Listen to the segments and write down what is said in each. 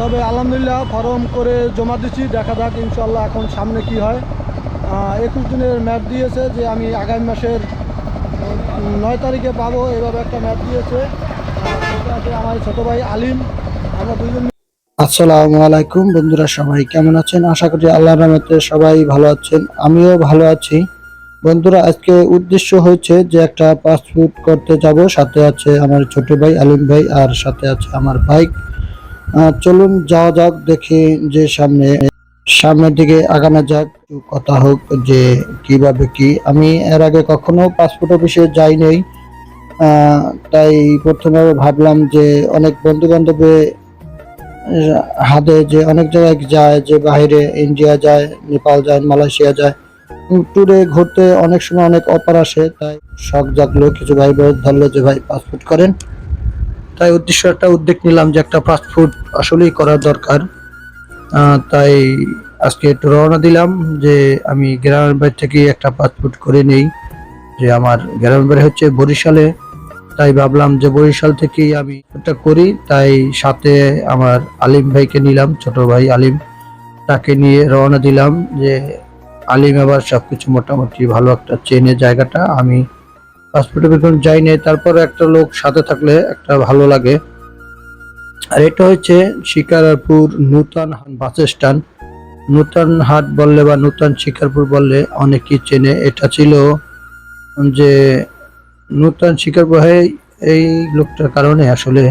তবে আলহামদুলিল্লাহ ফরম করে জমা দিচ্ছি, দেখা যাক ইনশাল্লাহ এখন সামনে কি হয়। একুশ দিনের ম্যাপ দিয়েছে যে আমি আগামী মাসের নয় তারিখে পাবো, এভাবে একটা ম্যাপ দিয়েছে। আমার ছোটো ভাই আলিম, আমরা দুজন আসসালামু আলাইকুম বন্ধুরা, সবাই কেমন আছেন? আশা করি আল্লাহ রহমতে সবাই ভালো আছেন, আমিও ভালো আছি। বন্ধুরা, আজকে উদ্দেশ্য হয়েছে যে একটা পাসপোর্ট করতে যাব, সাথে আছে আমার ছোট ভাই আলিম ভাই, আর সাথে আছে আমার বাইক। চলুন যাওয়া যাক, দেখি যে সামনে, সামনের দিকে আগানো যাক কথা হোক যে কীভাবে কি। আমি এর আগে কখনো পাসপোর্ট অফিসে যাই নাই তাই প্রথমে ভাবলাম যে অনেক বন্ধু বান্ধবে হাতে যে অনেক জায়গায় যায়, যে বাইরে ইন্ডিয়া যায়, নেপাল যায়, মালয়েশিয়া যায় ট্যুরে ঘুরতে অনেক সময় অনেক অফার আসে, তাই শখ জাগলো, কিছু ভাই ধরলো যে ভাই পাসপোর্ট করেন। তাই উদ্দেশ্য একটা উদ্যোগ নিলাম যে একটা পাসপোর্ট আসলেই করা দরকার। তাই আজকে একটু রওনা দিলাম যে আমি গ্রামের বাড়ি থেকে একটা পাসপোর্ট করে নেই, যে আমার গ্রামের বাড়ি হচ্ছে বরিশালে। তাই ভাবলাম যে বরিশাল থেকেই আমি এটা করি, তাই সাথে আমার আলিম ভাইকে নিলাম, ছোট ভাই আলিম। তাকে নিয়ে রওনা দিলাম যে আলিম আবার সবকিছু মোটামুটি ভালো একটা চেনে জায়গাটা, আমি পাসপোর্টে বেতন যাই নাই, তারপর একটা লোক সাথে থাকলে একটা ভালো লাগে। আর এটা হচ্ছে শিকারপুর নূতন বাস স্ট্যান্ড। নূতন হাট বললে বা নূতন শিকারপুর বললে অনেকেই চেনে। এটা ছিল যে নূতন শিকারপুর হয়ে এই লোকটার কারণে আসলে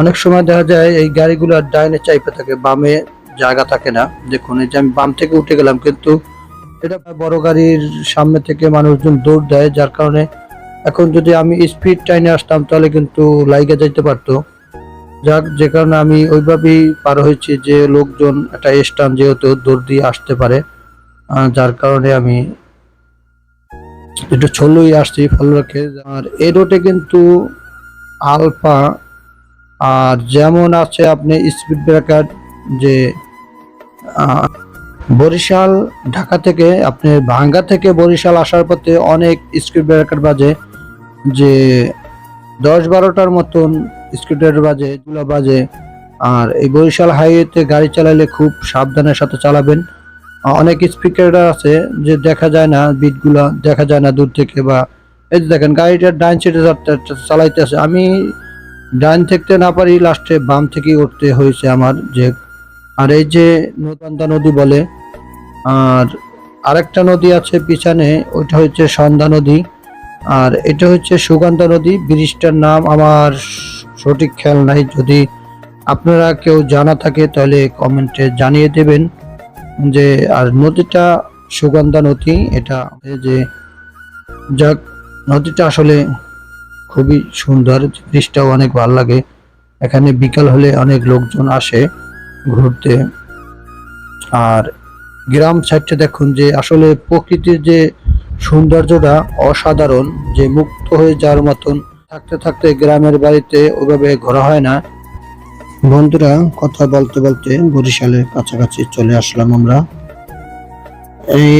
অনেক সময় দেখা যায় এই গাড়িগুলো আর ডাইনে চাইপে থাকে, বামে জায়গা থাকে না। দেখুন, এই যে আমি বাম থেকে উঠে গেলাম, কিন্তু এটা বড় গাড়ির সামনে থেকে মানুষজন দৌড় দেয়, যার কারণে এখন যদি আমি স্পিড টাইনে আসতাম, তাহলে কিন্তু লাইগে যাইতে পারতো। যাক, যে কারণে আমি ওইভাবেই পার হয়েছি যে লোকজন, একটা স্ট্যান্ড যেহেতু দৌড় দিয়ে আসতে পারে যার কারণে আমি একটু ছলই আসছি ফল রেখে আর এই রোডে কিন্তু আলফা, আর যেমন আছে আপনি স্পিড ব্রেকার যে বরিশাল, ঢাকা থেকে, আপনি ভাঙ্গা থেকে বরিশাল আসার পথে অনেক স্পিড ব্রেকার বাজে। যে দশ বারোটার মতন ব্রেকার বাজে এগুলো বাজে, আর এই বরিশাল হাইওয়েতে গাড়ি চালালে খুব সাবধানের সাথে চালাবেন। অনেক স্পিকার আছে যে দেখা যায় না বিটগুলা দেখা যায় না দূর থেকে বা এই যে দেখেন, গাড়িটা ডাইন সাইডে চালাইতেছে আমি ডাইন থেকে না পারি, লাস্টে বাম থেকেই উঠতে হয়েছে আমার যে, আর এই যে নদন্দা নদী বলে, আর আরেকটা নদী আছে পিছনে, ওইটা হচ্ছে সন্ধ্যা নদী। আর এটা হচ্ছে সুগন্ধা নদী, ব্রিজটার নাম আমার সঠিক খেয়াল নাই। যদি আপনারা কেউ জানা থাকে, তাহলে কমেন্টে জানিয়ে দেবেন যে, আর নদীটা সুগন্ধা নদী, এটা যে, যাক, নদীটা আসলে খুবই সুন্দর, ব্রিজটাও অনেক ভালো লাগে। এখানে বিকাল হলে অনেক লোকজন আসে ঘুরতে। আর গ্রাম সাইডটা দেখুন যে, আসলে প্রকৃতির যে সৌন্দর্যটা অসাধারণ, যে মুক্ত হয়ে যাওয়ার মতন থাকতে থাকতে গ্রামের বাড়িতে ওভাবে ঘোরা হয় না। বন্ধুরা, কথা বলতে বলতে বরিশালের কাছাকাছি চলে আসলাম আমরা। এই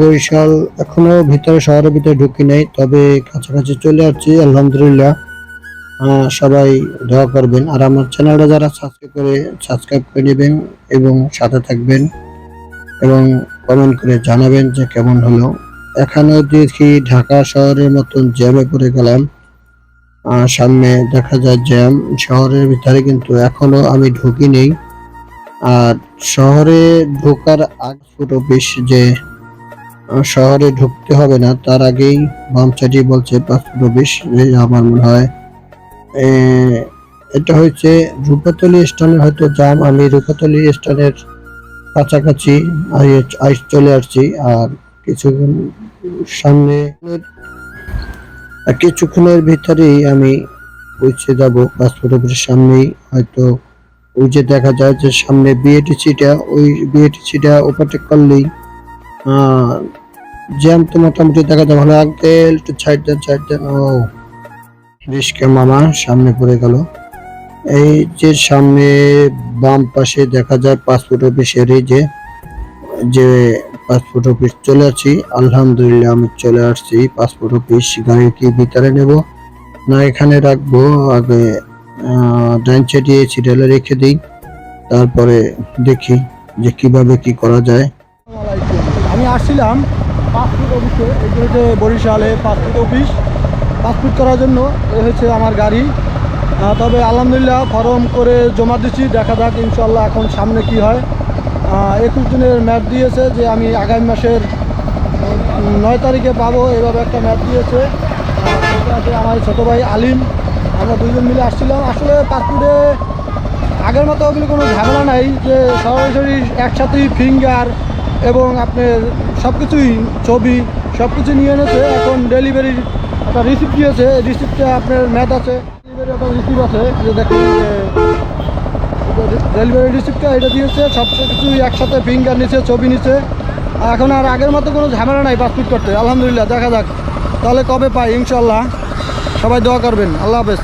বরিশাল এখনও ভিতরে, শহরের ভিতরে ঢুকি নাই, তবে কাছাকাছি চলে আসছি, আলহামদুলিল্লাহ। সবাই দোয়া করবেন। আর আমার চ্যানেলটা যারা সাবস্ক্রাইব করে সাবস্ক্রাইব করে নেবেন এবং সাথে থাকবেন এবং কমেন্ট করে জানাবেন যে কেমন হলো। এখানেও দেখি ঢাকা শহরের মতন জ্যামে পড়ে গেলাম। সামনে দেখা যায় জ্যাম। শহরের ভিতরে কিন্তু এখনও আমি ঢুকি নেই আর শহরে ঢোকার আগ ফুট অফিস যে শহরে ঢুকতে হবে না, তার আগেই বাম সাইডে বলছে পাসপোর্ট অফিস আমার মনে হয়। এটা হচ্ছে রূপাতলি স্ট্যান্ডের হয়তো জাম আমি রূপাতলি স্ট্যান্ডের কাছাকাছি চলে আসছি। আর কিছুক্ষণ সামনে কিছুক্ষণের ভিতরেই আমি পৌঁছে যাব পাসপোর্ট অফিসের সামনেই। হয়তো ওই যে দেখা যায় যে সামনে বিএটিসিটা ওই বিএটিসিটা ওভারটেক করলেই জ্যাম তো মোটামুটি দেখা যায় ভালো আঙ্কেল একটু ছাইড দেন ছাইড দেন, ও রিস্কা মামা সামনে পড়ে গেল। এই যে সামনে বাম পাশে দেখা যায় পাসপোর্ট অফিসের যে যে পাসপোর্ট অফিস চলে আসছি আলহামদুলিল্লাহ, আমি চলে আসছি পাসপোর্ট অফিস গাড়ি কি ভিতরে নেব। না, এখানে রাখব। আগে ডাইন সাইডে সিরিয়ালে রেখে দিই। তারপরে দেখি যে কীভাবে কি করা যায়। আমি আসছিলাম পাসপোর্ট অফিসে এটা হচ্ছে বরিশালে পাসপোর্ট অফিস। পাসপোর্ট করার জন্য এ হচ্ছে আমার গাড়ি। তবে আলহামদুলিল্লাহ, ফর্ম করে জমা দিচ্ছি দেখা যাক ইনশাল্লাহ এখন সামনে কি হয়। একুশ দিনের ম্যাপ দিয়েছে যে আমি আগামী মাসের নয় তারিখে পাবো এভাবে একটা ম্যাপ দিয়েছে। আমার ছোটো ভাই আলিম, আমরা দুজন মিলে আসছিলাম। আসলে পাসপোর্টে আগের মতো ওগুলো কোনো ঝামেলা নাই যে সরাসরি একসাথেই ফিঙ্গার এবং আপনার সব কিছুই ছবি সব কিছু নিয়ে এনেছে। এখন ডেলিভারির একটা রিসিপ্ট দিয়েছে। রিসিপ্টটা আপনার ম্যাথ আছে। ডেলিভারি একটা রিসিপ্ট আছে। যে দেখুন ডেলিভারি রিসিপ্টটা এটা দিয়েছে, সব কিছু একসাথে ফিঙ্গার নিচ্ছে ছবি নিচ্ছে এখন আর আগের মতো কোনো ঝামেলা নাই পাসপোর্ট করতে। আলহামদুলিল্লাহ, দেখা যাক। তাহলে কবে পাই? ইনশাল্লাহ সবাই দোয়া করবেন। আল্লাহ হাফেজ।